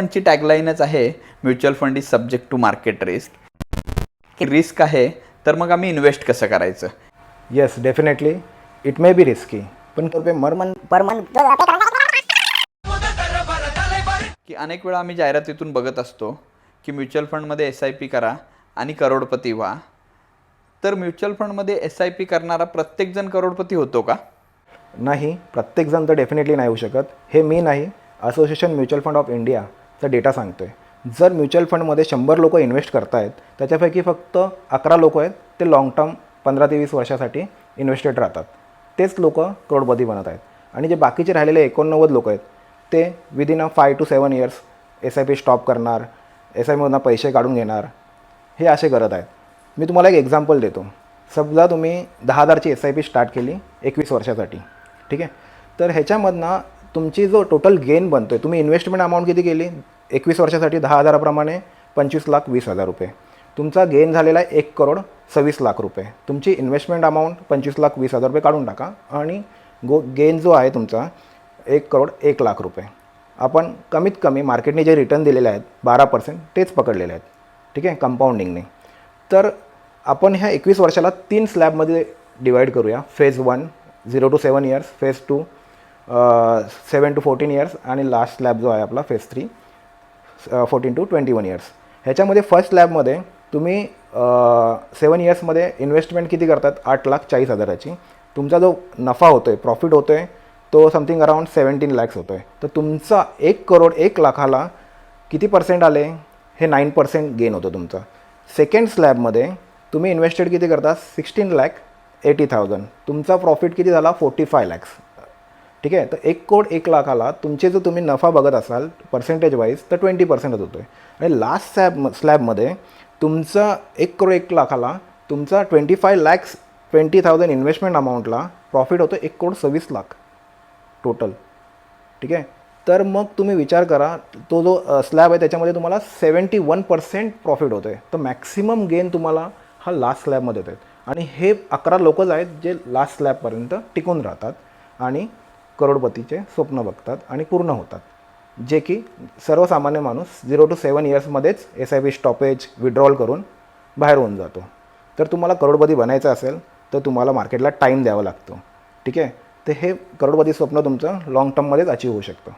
फंडची टॅगलाईनच आहे mutual fund is subject to market risk risk आहे तर मग आम्ही इन्व्हेस्ट कसं करायचं? Yes definitely it may be risky पण रुपये की अनेक वेळा आम्ही जाहिरातीतून बघत असतो की म्युच्युअल फंडमध्ये एस आय पी करा आणि करोडपती व्हा. तर म्युच्युअल फंडमध्ये एस आय पी करणारा प्रत्येकजण करोडपती होतो का? नाही प्रत्येकजण तर डेफिनेटली नाही होऊ शकत. हे मी नाही. असोसिएशन म्युच्युअल फंड ऑफ चा डेटा सांगतो आहे जर म्युच्युअल फंडमध्ये शंभर लोक इन्व्हेस्ट करतायत त्याच्यापैकी फक्त अकरा लोक आहेत ते लाँग टर्म पंधरा ते वीस वर्षासाठी इन्व्हेस्टेड राहतात. तेच लोक करोडपती बनत आहेत. आणि जे बाकीचे राहिलेले एकोणनव्वद लोक आहेत ते within a five to seven years S I P stop करणार एस आय पीमधनं पैसे काढून घेणार हे असे करत आहेत. मी तुम्हाला एक एक्झाम्पल देतो. समजा तुम्ही दहा हजारची एस आय पी स्टार्ट केली एकवीस वर्षासाठी. ठीक आहे? तर ह्याच्यामधनं तुमची जो टोटल गेन बनतो आहे तुम्ही इन्व्हेस्टमेंट अमाऊंट किती केली? एकवीस वर्षासाठी दहा हजाराप्रमाणे पंचवीस लाख वीस हजार रुपये. तुमचा गेन झालेला आहे एक करोड सव्वीस लाख रुपये. तुमची इन्व्हेस्टमेंट अमाऊंट पंचवीस लाख वीस हजार रुपये काढून टाका आणि गो गेन जो आहे तुमचा एक करोड एक लाख रुपये. आपण कमीत कमी मार्केटने जे रिटर्न दिलेले आहेत बारा पर्सेंट तेच पकडलेले आहेत. ठीक आहे? कंपाऊंडिंगने तर आपण ह्या एकवीस वर्षाला तीन स्लॅबमध्ये डिवाईड करूया. Phase one zero to seven years phase two seven to fourteen years आणि लास्ट स्लॅब जो आहे आपला phase three fourteen to twenty one years ह्याच्यामध्ये फर्स्ट लॅबमध्ये तुम्ही सेवन इयर्समध्ये इन्व्हेस्टमेंट किती करतात? आठ लाख चाळीस हजाराची. तुमचा जो नफा होतो आहे प्रॉफिट होतो आहे तो समथिंग अराउंड सेवन्टीन लॅक्स होतो आहे तर तुमचा एक करोड एक लाखाला किती पर्सेंट आले? हे नाईन पर्सेंट गेन होतं तुमचा. सेकंड स्लॅबमध्ये तुम्ही इन्व्हेस्टेड किती करता? सिक्स्टीन लॅक एटी थाउजंड तुमचा प्रॉफिट किती झाला? फोर्टी फाय लॅक्स ठीक आहे? तर एक कोड एक लाखाला तुमचे जर तुम्ही नफा बघत असाल पर्सेंटेज वाईज तर ट्वेंटी पर्सेंटच होतो आहे आणि लास्ट स्लॅब स्लॅबमध्ये तुमचा एक करोड एक लाखाला तुमचा twenty five lakhs twenty thousand investment अमाऊंटला profit होतो एक करोड सव्वीस लाख टोटल ठीक आहे? तर मग तुम्ही विचार करा तो जो स्लॅब आहे त्याच्यामध्ये तुम्हाला सेवन्टी वन पर्सेंट प्रॉफिट होतो आहे तर मॅक्सिमम गेन तुम्हाला हा लास्ट स्लॅबमध्ये येत आहेत आणि हे अकरा लोकच आहेत जे लास्ट स्लॅबपर्यंत टिकून राहतात. आणि करोडपतीचे स्वप्न बघतात आणि पूर्ण होतात. जे की सर्वसामान्य माणूस zero to seven इयर्समध्येच S I P stoppage withdrawal करून बाहेर होऊन जातो. तर तुम्हाला करोडपती बनायचं असेल तर तुम्हाला मार्केटला टाईम द्यावा लागतो. ठीक आहे? तर हे करोडपती स्वप्न तुमचं लाँग टर्ममध्येच अचीव होऊ शकतं.